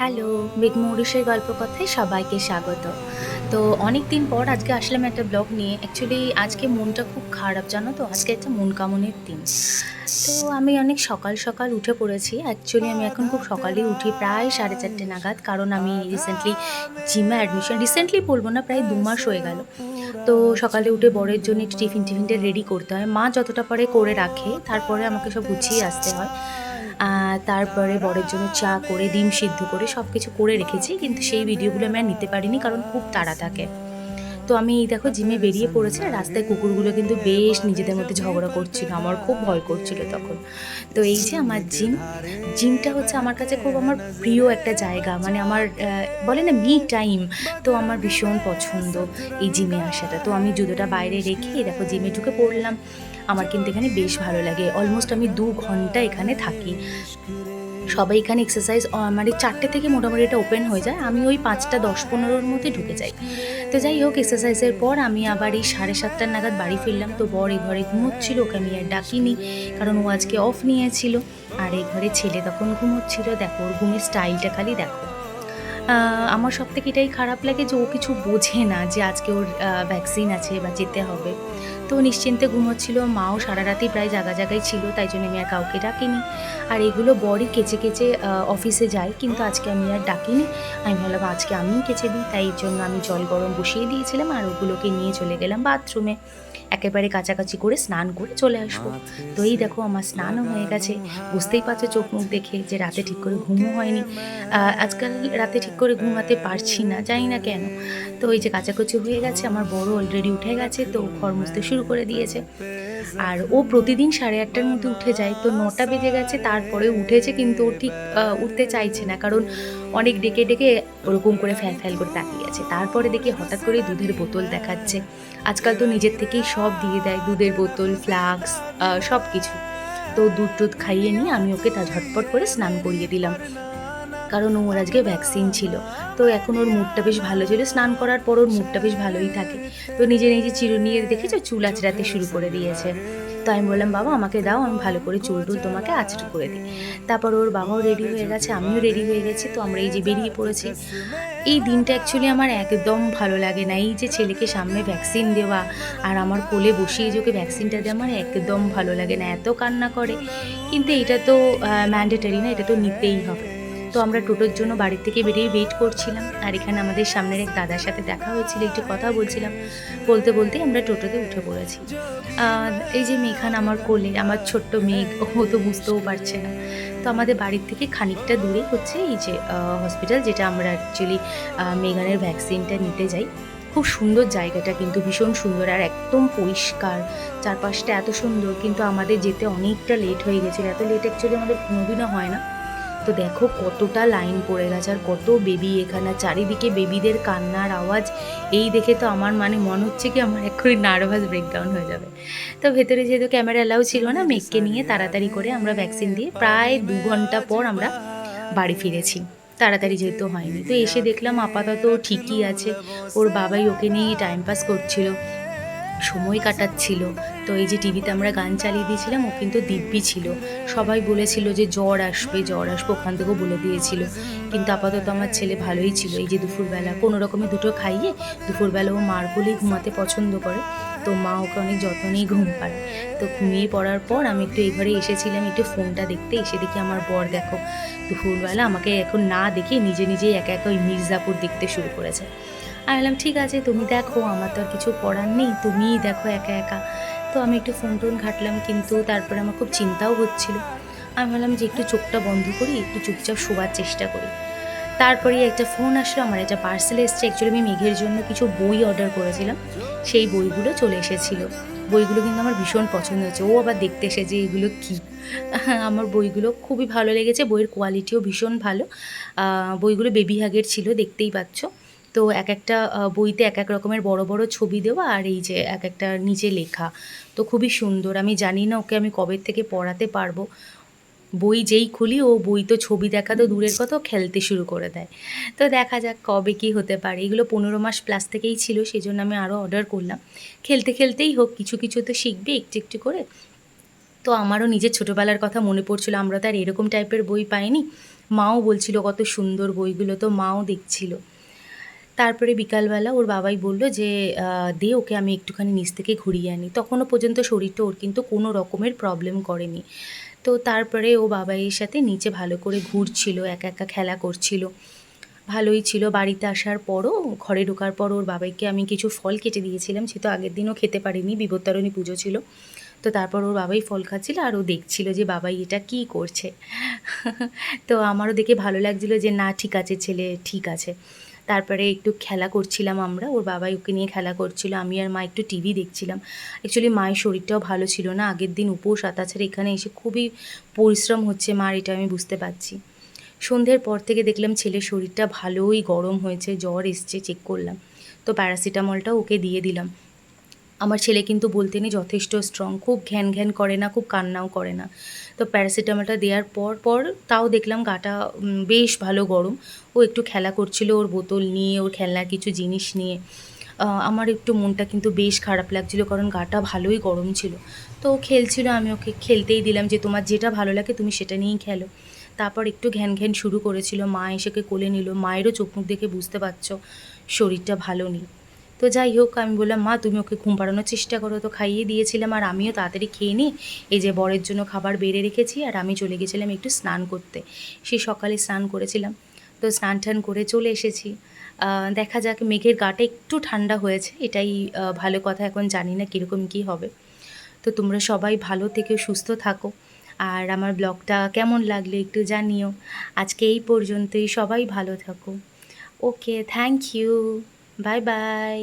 Hello big মৌরুষের গল্প কথায় সবাইকে স্বাগত। তো অনেক দিন পর আজকে আসলাম একটা ব্লগ নিয়ে। অ্যাকচুয়ালি আজকে মনটা খুব খারাপ, জানো তো? আজকে একটা মন কামনের দিন। তো আমি অনেক সকাল সকাল উঠে পড়েছি। অ্যাকচুয়ালি আমি এখন খুব সকালে উঠি প্রায় সাড়ে চারটে নাগাদ, কারণ আমি রিসেন্টলি জিমে অ্যাডমিশন রিসেন্টলি বলব না, প্রায় দু মাস হয়ে গেল। তো সকালে উঠে বরের জন্য টিফিন টিফিনটা রেডি করতে হয়। মা যতটা পারে করে রাখে, তারপরে আমাকে সব গুছিয়ে আসতে হয়। তারপরে বরের জন্য চা করে, ডিম সিদ্ধ করে সব কিছু করে রেখেছি, কিন্তু সেই ভিডিওগুলো আমি আর নিতে পারিনি কারণ খুব তাড়া থাকে। তো আমি এই দেখো জিমে বেরিয়ে পড়েছি রাস্তায় কুকুরগুলো কিন্তু বেশ নিজেদের মধ্যে ঝগড়া করছিল, আমার খুব ভয় করছিল তখন। তো এই যে আমার জিম, জিমটা হচ্ছে আমার কাছে খুব আমার প্রিয় একটা জায়গা মানে আমার বলে না মি টাইম, তো আমার ভীষণ পছন্দ এই জিমে আসাটা। তো আমি জুতোটা বাইরে রেখে দেখো জিমে ঢুকে পড়লাম, আমার কিন্তু এখানে বেশ ভালো লাগে, অলমোস্ট আমি দু ঘণ্টা এখানে থাকি। সবাই এখানে এক্সারসাইজ মানে চারটে থেকে মোটামুটি এটা ওপেন হয়ে যায়। আমি ওই পাঁচটা, দশ, পনেরোর মধ্যে ঢুকে যাই। তো যাই হোক এক্সারসাইজের পর আমি আবার এই সাড়ে সাতটার নাগাদ বাড়ি ফিরলাম। তো বর এ ঘরে ঘুমোচ্ছিল, ওকে আমি আর ডাকিনি, কারণ ও আজকে অফ নিয়েছিল। আর এই ঘরে ছেলে তখন ঘুমোচ্ছিল। দেখো, ওর ঘুমের স্টাইলটা খালি দেখো। আমার সব থেকে এটাই খারাপ লাগে যে ও কিছু বোঝে না যে আজকে ওর ভ্যাকসিন আছে বা যেতে হবে। তো নিশ্চিন্তে ঘুমোচ্ছিল। মাও সারা রাতই প্রায় জাগা জায়গায় ছিল, তাই জন্য আমি আর কাউকে ডাকিনি। আর এগুলো বরই কেচে কেচে অফিসে যায়, কিন্তু আজকে আমি আর ডাকিনি। আমি ভাবলাম আজকে আমিই কেচে দিই, তাই জন্য আমি জল গরম বসিয়ে দিয়েছিলাম আর ওগুলোকে নিয়ে চলে গেলাম বাথরুমে। একেবারে কাছাকাছি করে স্নান করে চলে আসব। তো এই দেখো আমার স্নানও হয়ে গেছে। বুঝতেই পারছ চোখ মুখ দেখে যে রাতে ঠিক করে ঘুমও হয়নি। আজকাল রাতে ঠিক করে ঘুমাতে পারছি না, জানি না কেন। তো এই যে কাচাকুচি হয়ে গেছে, আমার বড় অলরেডি উঠে গেছে, তো ঘর মুছতে শুরু করে দিয়েছে। আর ও প্রতিদিন সাড়ে আটটার মধ্যে উঠে যায়, তো নটা বেজে গেছে, তারপরে উঠেছে কিন্তু ও ঠিক উঠতে চাইছে না, কারণ অনেক ডেকে ডেকে ওরকম করে ফ্যাল ফ্যাল করে তাকিয়ে আছে। তারপরে দেখি হঠাৎ করে দুধের বোতল দেখাচ্ছে। আজকাল তো নিজের থেকেই সব দিয়ে দেয়, দুধের বোতল, ফ্লাক্স সব কিছু তো দুধ টুধ খাইয়ে নিয়ে আমি ওকে তা ঝটপট করে স্নান করিয়ে দিলাম। কারণ ওর আজকে ভ্যাকসিন ছিল। তো এখন ওর মুডটা বেশ ভালো ছিল। স্নান করার পর ওর মুডটা বেশ ভালোই থাকে। তো নিজে নিজে চিরুনিয়ে দেখেছ, চুল আঁচড়াতে শুরু করে দিয়েছে। তো আমি বললাম, বাবা, আমাকে দাও, আমি ভালো করে চুল টুল তোমাকে আঁচড়ে করে দিই। তারপর ওর বাবাও রেডি হয়ে গেছে, আমিও রেডি হয়ে গেছি। তো আমরা এই যে বেরিয়ে পড়েছি, এই দিনটা অ্যাকচুয়ালি আমার একদম ভালো লাগে না। এই যে ছেলেকে সামনে ভ্যাকসিন দেওয়া আর আমার কোলে বসিয়ে যে ওকে ভ্যাকসিনটা দেওয়া, আমার একদম ভালো লাগে না। এত কান্না করে। কিন্তু এটা তো ম্যান্ডেটারি না, এটা তো নিতেই হবে। তো আমরা টোটোর জন্য বাড়ির থেকে বেরিয়ে ওয়েট করছিলাম। আর এখানে আমাদের সামনের এক দাদার সাথে দেখা হয়েছিল, একটু কথা বলছিলাম। বলতে বলতেই আমরা টোটোতে উঠে পড়েছি। এই যে মেঘান আমার কোলে, আমার ছোট্ট মেঘ, ও তো বুঝতেও পারছে না। তো আমাদের বাড়ির থেকে খানিকটা দূরে হচ্ছে এই যে হসপিটাল যেটা আমরা অ্যাকচুয়ালি মেঘানের ভ্যাকসিনটা নিতে যাই। খুব সুন্দর জায়গাটা, কিন্তু ভীষণ সুন্দর আর একদম পরিষ্কার। চারপাশটা এত সুন্দর, কিন্তু আমাদের যেতে অনেকটা লেট হয়ে গেছিল। এত লেট অ্যাকচুয়ালি আমাদের কোনোদিনও হয় না। তো দেখো কতটা লাইন পড়ে গেছে আর কত বেবি এখানে, চারিদিকে বেবিদের কান্নার আওয়াজ। এই দেখে তো আমার মানে মনে হচ্ছে কি আমার এক্ষুনি নার্ভাস ব্রেকডাউন হয়ে যাবে। তো ভেতরে যেহেতু ক্যামেরা অ্যালাউ ছিল না মেঘকে নিয়ে তাড়াতাড়ি করে আমরা ভ্যাকসিন দিয়ে প্রায় দু ঘণ্টা পর আমরা বাড়ি ফিরেছি। তাড়াতাড়ি যেহেতু হয়নি। তো এসে দেখলাম আপাতত ঠিকই আছে। ওর বাবাই ওকে নিয়ে টাইম পাস করছিল। সময় কাটাচ্ছিল। তো এই যে টিভিতে আমরা গান চালিয়ে দিয়েছিলাম, ও কিন্তু দিব্যি ছিল। সবাই বলেছিল যে জ্বর আসবে জ্বর আসবে, ওখান থেকেও বলে দিয়েছিল। কিন্তু আপাতত আমার ছেলে ভালোই ছিল। এই যে দুপুরবেলা কোনো রকমে দুটো খাইয়ে দুপুরবেলা ও মার বলেই ঘুমাতে পছন্দ করে। তো মা ওকে অনেক যত্ন নিয়ে ঘুম পাড়ে তো ঘুমিয়ে পড়ার পর আমি একটু এই এসেছিলাম, একটু ফোনটা দেখতে। এসে দেখি আমার বর দেখো, দুপুরবেলা আমাকে এখন না দেখে নিজে নিজেই একা একা ওই মির্জাপুর দেখতে শুরু করেছে। আমি বললাম, ঠিক আছে, তুমি দেখো, আমার তো আর কিছু করার নেই, তুমিই দেখো একা একা। তো আমি একটু ফোন টোন ঘাটলাম, কিন্তু তারপরে আমার খুব চিন্তাও হচ্ছিল। আমি ভাবলাম যে, একটু চোখটা বন্ধ করি, একটু চুপচাপ শোবার চেষ্টা করি। তারপরে একটা ফোন আসলো, আমার একটা পার্সেল এসছে। অ্যাকচুয়ালি আমি মেঘের জন্য কিছু বই অর্ডার করেছিলাম, সেই বইগুলো চলে এসেছিল। বইগুলো কিন্তু আমার ভীষণ পছন্দ হয়েছে। ও আবার দেখতে এসেছে এগুলো কী? আমার বইগুলো খুবই ভালো লেগেছে, বইয়ের কোয়ালিটিও ভীষণ ভালো। বইগুলো বেবি হাগের ছিল, দেখতেই পাচ্ছ। তো এক একটা বইতে এক এক রকমের বড় বড় ছবি দেওয়া আর এই যে এক একটা নিচে লেখা। তো খুবই সুন্দর। আমি জানি না ওকে আমি কবে থেকে পড়াতে পারব। বই যেই খুলি, ও বই তো ছবি দেখা তো দূরের কথা খেলতে শুরু করে দেয়। তো দেখা যাক কবে কি হতে পারে। এগুলো পনেরো মাস প্লাস থেকেই ছিল সেই জন্য আমি আরও অর্ডার করলাম। খেলতে খেলতেই হোক, কিছু কিছু তো শিখবে একটু একটু করে। তো আমারও নিজের ছোটোবেলার কথা মনে পড়ছিল, আমরা তো আর এরকম টাইপের বই পাইনি। মাও বলছিল কত সুন্দর বইগুলো, তো মাও দেখছিল। তারপরে বিকালবেলা ওর বাবাই বলল যে দে ওকে আমি একটুখানি নিচ থেকে ঘুরিয়ে আনি। তখনও পর্যন্ত শরীরটা ওর কিন্তু কোনো রকমের প্রবলেম করেনি। তো তারপরে ও বাবাইয়ের সাথে নিচে ভালো করে ঘুরছিল, একা একা খেলা করছিল। ভালোই ছিল। বাড়িতে আসার পরও, ঘরে ঢোকার পর ওর বাবাইকে আমি কিছু ফল কেটে দিয়েছিলাম, সে তো আগের দিনও খেতে পারিনি বিপত্তারণী পুজো ছিল। তো তারপর ওর বাবাই ফল খাচ্ছিল আর ও দেখছিল যে বাবাই এটা কী করছে। তো আমারও দেখে ভালো লাগছিল যে, না, ঠিক আছে ছেলে, ঠিক আছে। তারপরে একটু খেলা করছিলাম আমরা, ওর বাবাই ওকে নিয়ে খেলা করছিল, আমি আর মা একটু টিভি দেখছিলাম। অ্যাকচুয়ালি মায়ের শরীরটাও ভালো ছিল না, আগের দিন উপোস আর তাছাড়া এখানে এসে খুবই পরিশ্রম হচ্ছে মার, এটা আমি বুঝতে পারছি। সন্ধ্যের পর থেকে দেখলাম ছেলের শরীরটা ভালোই গরম হয়েছে, জ্বর এসছে চেক করলাম। তো প্যারাসিটামলটা ওকে দিয়ে দিলাম। আমার ছেলে কিন্তু বলতে নেই যথেষ্ট স্ট্রং খুব ঘ্যান ঘ্যান করে না, খুব কান্নাও করে না। তো প্যারাসিটামলটা দেওয়ার পর পর তাও দেখলাম গাটা বেশ ভালো গরম। ও একটু খেলা করছিল, ওর বোতল নিয়ে, ওর খেলনার কিছু জিনিস নিয়ে। আমার একটু মনটা কিন্তু বেশ খারাপ লাগছিল কারণ গাটা ভালোই গরম ছিল। তো ও খেলছিল, আমি ওকে খেলতেই দিলাম যে, তোমার যেটা ভালো লাগে তুমি সেটা নিয়েই খেলো। তারপর একটু ঘ্যান ঘ্যান শুরু করেছিল, মা এসেকে কোলে নিল। মায়েরও চোখ মুখ দেখে বুঝতে পারছ, শরীরটা ভালো নেই। তো যাই হোক, আমি বললাম, মা, তুমি ওকে ঘুম পাড়ানোর চেষ্টা করো। তো খাইয়ে দিয়েছিলাম আর আমিও তাড়াতাড়ি খেয়ে নিই। এই যে বরের জন্য খাবার বেড়ে রেখেছি আর আমি চলে গেছিলাম একটু স্নান করতে। সেই সকালে স্নান করেছিলাম। তো স্নান টান করে চলে এসেছি। দেখা যাক, মেঘের গাটা একটু ঠান্ডা হয়েছে। এটাই ভালো কথা, এখন জানি না কীরকম কী হবে। তো তোমরা সবাই ভালো থেকে, সুস্থ থাকো। আর আমার ব্লগটা কেমন লাগল একটু জানিও। আজকে এই পর্যন্তই, সবাই ভালো থাকো। Okay, thank you. Bye bye